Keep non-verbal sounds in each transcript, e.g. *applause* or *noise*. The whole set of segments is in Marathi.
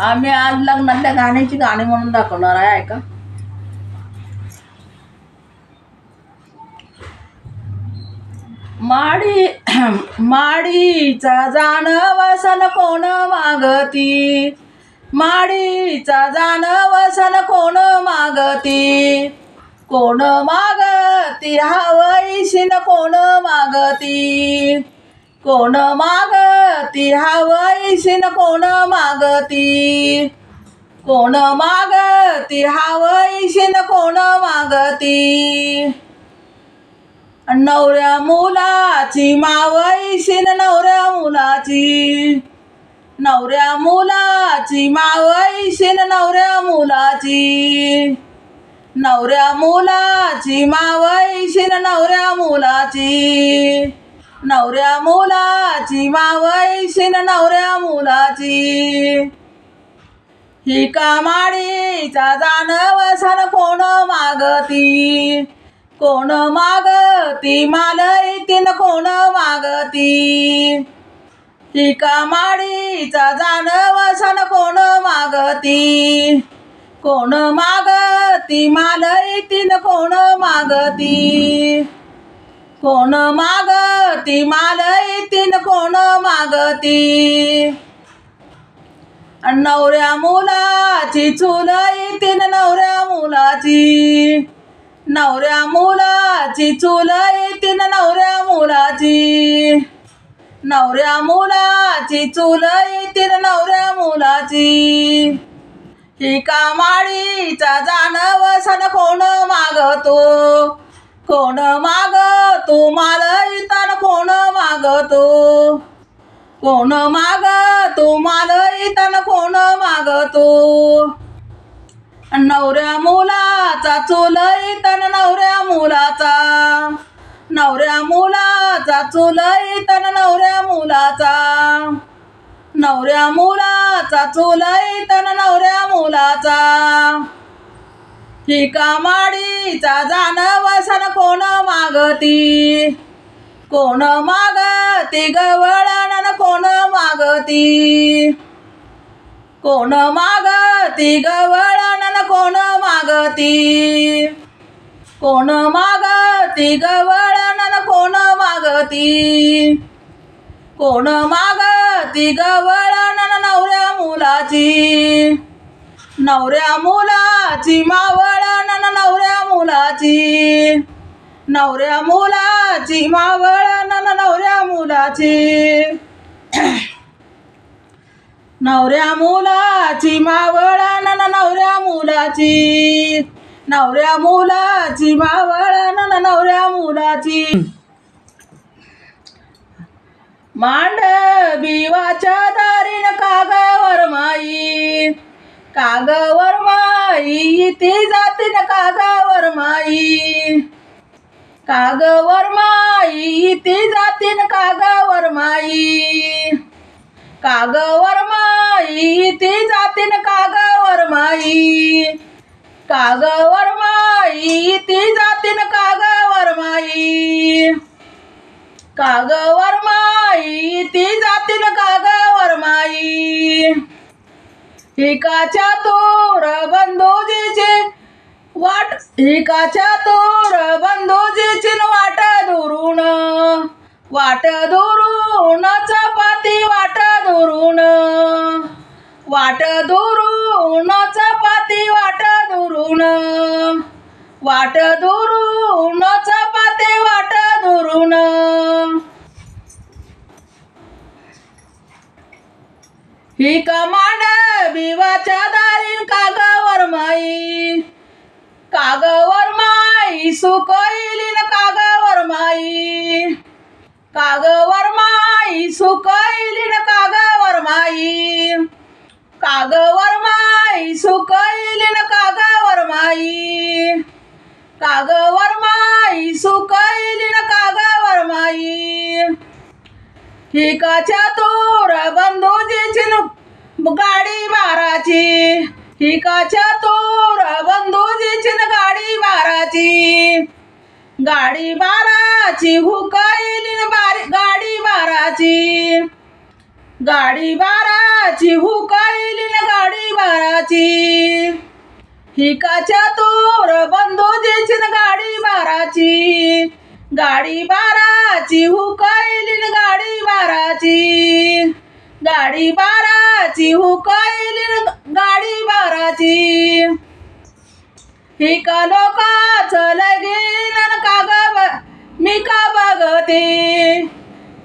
आम्ही आज लग्नातल्या गाण्याची गाणी म्हणून दाखवणार आहे ऐका. माडी माडीचा जाण वसन कोण मागती? माडीचा जाण वसन कोण मागती? कोण मागती? हवईशीन कोण मागती? कोण मागती? हवईशीन कोण मागती? कोण मागती? हवईशीन कोण मागती? नवऱ्या मुलाची मावईशीन नवऱ्या मुलाची. नवऱ्या मुलाची मावैशीन नवऱ्या मुलाची. नवऱ्या मुलाची मावैशीन नवऱ्या मुलाची. नवऱ्या मुलाची मावईशीन नवऱ्या मुलाची. ही कामाडीचा जानवसन कोण मागती? कोण मागती? मालयतीन कोण मागती? ही कामाडीचा जानवसन कोण मागती? कोण मागती? मालयतीन कोण मागती? कोण मागती? मालयतीन कोण मागती? नवऱ्या मुलाची चुलईतीन नवऱ्या मुलाची. नवऱ्या मुलाची चुलईतीन नवऱ्या मुलाची. नवऱ्या मुलाची चुलईतीन नवऱ्या मुलाची. ही कामाडीचा जानवसन कोण मागतो? कोण मागतो इतर कोण मागतो कोण मागतो इतर कोण मागतो नवऱ्या मुलाचा चुलईतन नवऱ्या मुलाचा. नवऱ्या मुलाचा चुलईतन नवऱ्या मुलाचा. नवऱ्या मुलाचा चुलईतन नवऱ्या मुलाचा. ही कामाडीचा जानवसन कोण मागती? कोण मागती गवळण कोण मागती? कोण मागती गवळण कोण मागती? कोण मागती गवळण कोण मागती? कोण मागती गवळण नवऱ्या मुलाची? नवऱ्या मुलाची मावळ मुलाची. नवऱ्या मुलाची मावळण नवऱ्या मुलाची. नवऱ्या मुलाची मावळण नवऱ्या मुलाची. नवऱ्या मुलाची मावळण नवऱ्या मुलाची. मांड बिवाच्या दारीन कागावर माई. कागावर माई ती जातीन कागावर माई. कागावर माई ती जातीन कागावर माई. कागवर माई ती जातीन कागावर माई. कागवर माई ती जातीन कागावर माई. कागवर माई ती जातीन कागावर माई. हिकाच्या तोर बंधुजीची वाट हिकाच्या तोर बंधुजीची वाट दुरून वाट दुरून चपाती वाट दुरून वाट दुरून चपाती वाट दुरून वाट दुरून चपाती वाट दुरून ही कमांड बिवाच्या दारी कागावर माई. कागावर माई सुकईलीन कागावर माई. कागवर माई सुकईलीन कागवर माई. कागवर माई सुकईलीन कागवर माई. कागवर माई सुकईलीन कागवर माई. ठिकाच्या तोरा हिकाच्या तोर बंधुजीची गाडी माराची गाडी बाराची हुकाईली बारी गाडी बाराची. गाडी बाराची हुकाईली गाडी बाराची. हिकाच्या तोर बंधू गाडी बाराची. गाडी बाराची हुकाईली गाडी बाराची. गाडी बाराची हुकाईली गाडी बाराची. हिका लोकाच लगीन न का ग मी का बघते?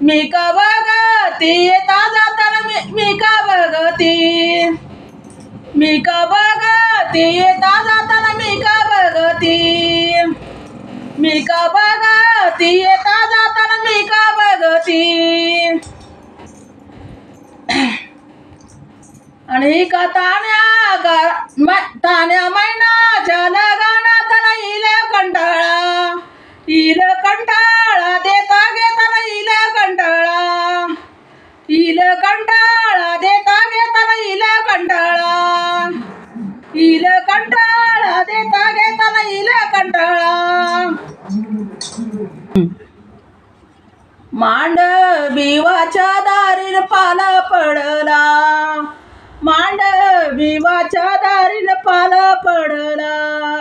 मी का बघते? येता जाताना मी मी का बघते? मी का बघते? येता जाताना मी का बघते? मी का बघते? येता जाताना मी का बघते? आणि का ताण्या गा- मै- ताण्या मैनाच्या लगानात इल कंटाळा. इल कंटाळा देत पडला.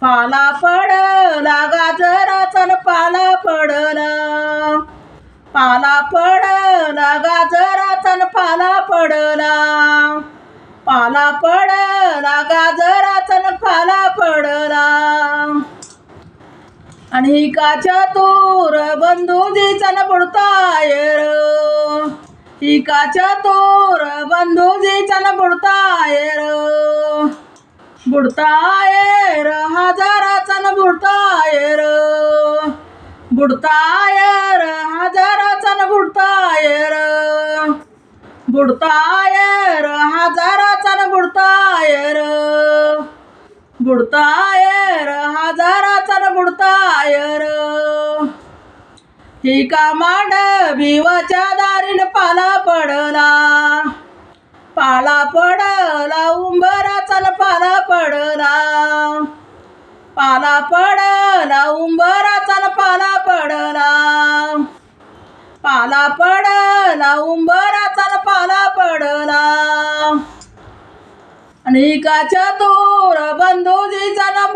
पाला पडला गाजराचा पाला पडला. पाला पडला गाजराचा पाला पडला. पाला पडला गाजराचा पाला पडला. आणि काच्या तोर बंधू दिचा पडताय हिकाच्या तोर बंधुजीचा न बुडताय बुडतायर हजाराचा न बुडतायर बुडतायर हजाराचा न बुडताय बुडतायर हजाराचा न बुडताय बुडतायर हजाराचा न बुडताय हिका मांड भिवाच्या दारीन पाला पडला. पाला पडला उंबरा चल पाला पडला. पाला पडला उंबरा चल पाला पडला. पाला पडला उंबरा चल पाला पडला. आणि काच्या तोर बंधुजीचा न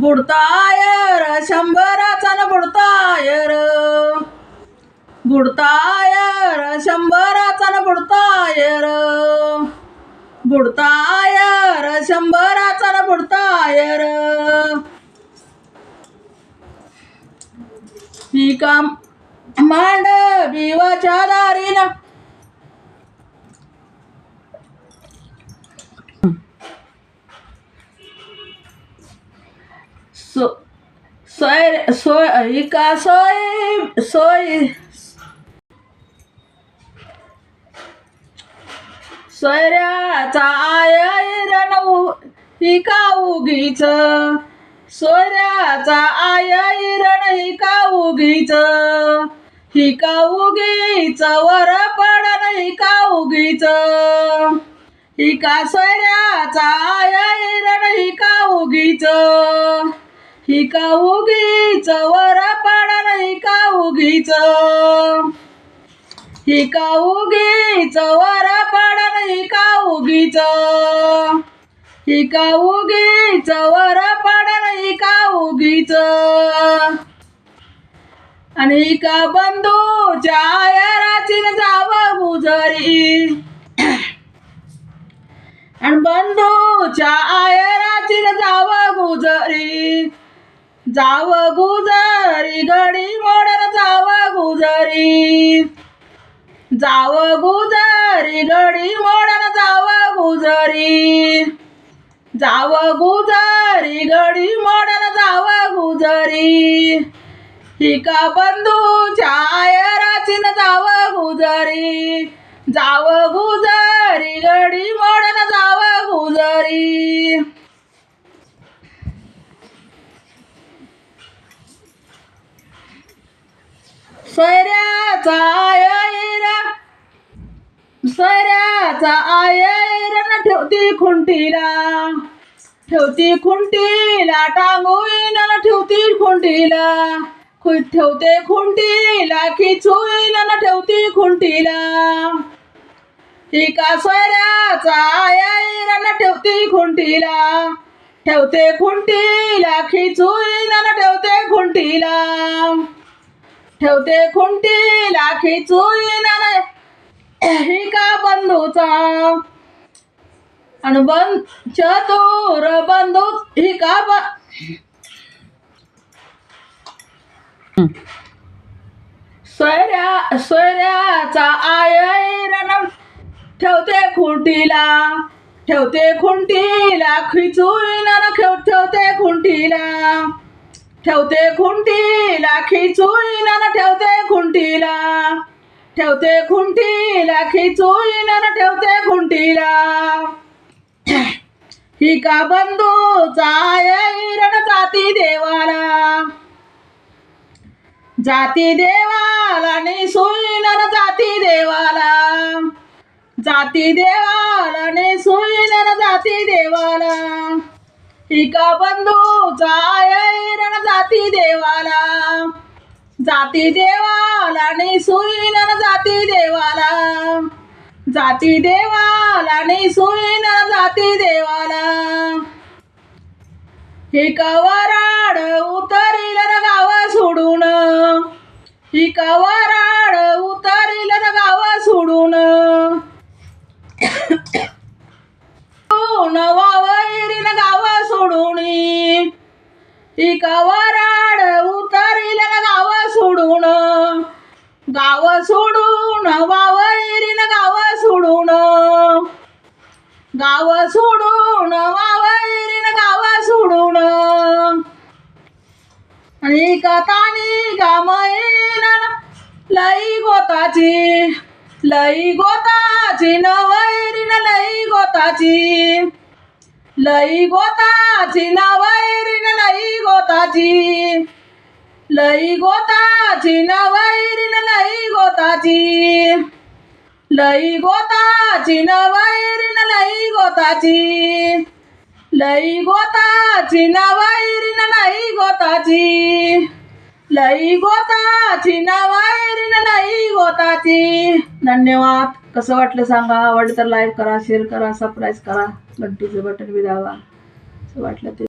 बुडतायर बुडतायर शंभराचा न बुडतायर बुडतायर शंभराचा न बुडतायर बुडतायर शंभराचा न बुडतायर ही काम मांड बिवाच्या दारीनं सो सोय सोय हिका सोय? सोय. सोयऱ्याचा आयरण ही उगीच? सोयऱ्याचा आयरण हिका उगीच? ही का उगीच? वर पडन हिका उगीच? हिका सोयऱ्याचा आयरण ही उगीच? ही का उगीच वर पडन ही का उगीच? ही का उगीच वर पडन ही का उगीच? ही का उगीच वर पडन ही का उगीच? आणि ही का बंधूच्या आयराची जाव गुजरी आणि बंधूच्या आयराची जाव गुजरी जाव गुजरी गडी मोडर जाव गुजरी. जाव गुजरी गडी मोडर जाव गुजरी. जाव गुजरी गडी मोडर जाव गुजरी. हिका बंधूच्या आयराची न जाव गुजरी. जाव गुजरी गडी मोडर जाव गुजरी. सोयऱ्याचा आयरा. सोयऱ्याचा आयरा ठेवती खुंटीला. ठेवती खुंटीला टांगून ठेवती खुंटीला. ठेवते खुंटीला खिचून ठेवती ठेवते खुंटीला. एका सोयऱ्याचा न ठेवते खुंटीला. ठेवते खुंटीला खिचून ठेवते खुंटीला. ठेवते खुंटीला खिचून न ही का बंधूचा? बंद चतुर बंधू ही का ब सोयऱ्या सोयऱ्याचा आयरण ठेवते खुंटीला ठेवते खुंटीला खिचून ठेवते खुंटीला. ठेवते खुंटीला खिचून न ठेवते खुंटीला. ठेवते खुंटीला खिचून न ठेवते खुंटीला. *clears throat* ही का बंधूचा ऐरण जाती देवाला? जाती देवाला नेसून न जाती देवाला. जाती देवाला नेसून न जाती देवाला. एका बंधूचा ऐरण जाती देवाला. जाती देवाला सुईन जाती देवाला. जाती देवाला सुईन जाती देवाला. एक वराड उतरील गाव सोडून. एका वराड उतरील गाव सोडून. *coughs* वावरील सोडून वराड उतरील गाव सोडून. गाव सोडून वावरीन गाव सोडून. गाव सोडून वावरीन गाव सोडून. आणि कथानी गामईन लई गोताची लई गोताची नवैरीन लई गोताची. लई गोताची नवैरीन लई गोताची. लई गोताची नवैरीन लई गोताची. लई गोताची नवैरीन लई गोताची. लई गोताची नवैरीन लई गोताची. लई गोताची नवैरीन लई गोताची. धन्यवाद. कसं वाटलं सांगा? आवडलं तर लाईक करा शेअर करा सबस्क्राईब करा. घंटीचं बटन बी दाबा असं वाटलं ते.